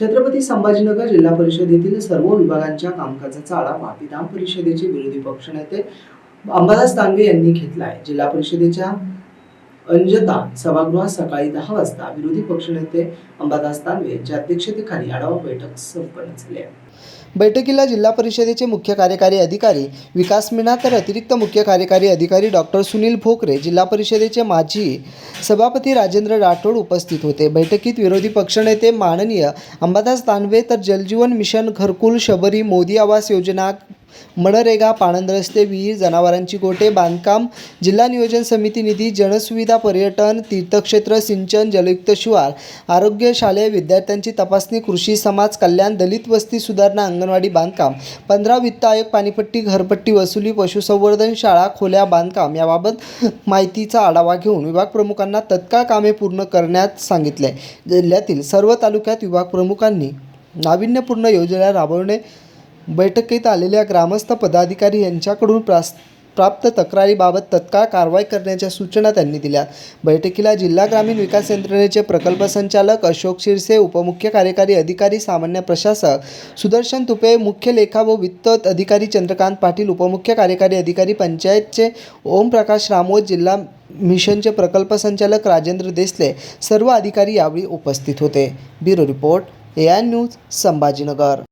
छत्रपती संभाजीनगर जिल्हा परिषदेतील सर्व विभागांच्या कामकाजाचा आढावा विधान परिषदेचे विरोधी पक्षनेते अंबादास दानवे यांनी घेतला आहे जिल्हा परिषदेच्या अंजता सभागृहात सकाळी दहा वाजता विरोधी पक्षनेते अंबादास दानवे यांच्या अध्यक्षतेखाली आढावा बैठक संपन्न झाली आहे. बैठकीला जिल्हा परिषदेचे मुख्य कार्यकारी अधिकारी विकास मीना तर अतिरिक्त मुख्य कार्यकारी अधिकारी डॉक्टर सुनील भोकरे जिल्हा परिषदेचे माजी सभापती राजेंद्र राठोड उपस्थित होते. बैठकीत विरोधी पक्षनेते माननीय अंबादास दानवे तर जलजीवन मिशन घरकुल शबरी मोदी आवास योजना मनरेगा पाणंद रस्ते विहीर जनावरांची गोटे बांधकाम जिल्हा नियोजन समिती निधी जनसुविधा पर्यटन तीर्थक्षेत्र सिंचन जलयुक्त शिवार आरोग्य शालेय विद्यार्थ्यांची तपासणी कृषी समाज कल्याण दलित वस्ती सुधारणा अंगणवाडी बांधकाम पंधरा वित्त आयोग पाणीपट्टी घरपट्टी वसुली पशुसंवर्धन शाळा खोल्या बांधकाम याबाबत माहितीचा आढावा घेऊन विभाग प्रमुखांना तत्काळ कामे पूर्ण करण्यात सांगितले. जिल्ह्यातील सर्व तालुक्यात विभाग प्रमुखांनी नाविन्यपूर्ण योजना राबवणे बैठकीत आलेल्या ग्रामस्थ पदाधिकारी यांच्याकडून प्रास प्राप्त तक्रारीबाबत तत्काळ कारवाई करण्याच्या सूचना त्यांनी दिल्या. बैठकीला जिल्हा ग्रामीण विकास यंत्रणेचे प्रकल्प संचालक अशोक शिरसे उपमुख्य कार्यकारी अधिकारी सामान्य प्रशासक सुदर्शन तुपे मुख्य लेखा व वित्त अधिकारी चंद्रकांत पाटील उपमुख्य कार्यकारी अधिकारी पंचायतचे ओमप्रकाश रामोद जिल्हा मिशनचे प्रकल्प संचालक राजेंद्र देसले सर्व अधिकारी यावेळी उपस्थित होते. Bureau report A I news Sambhajinagar.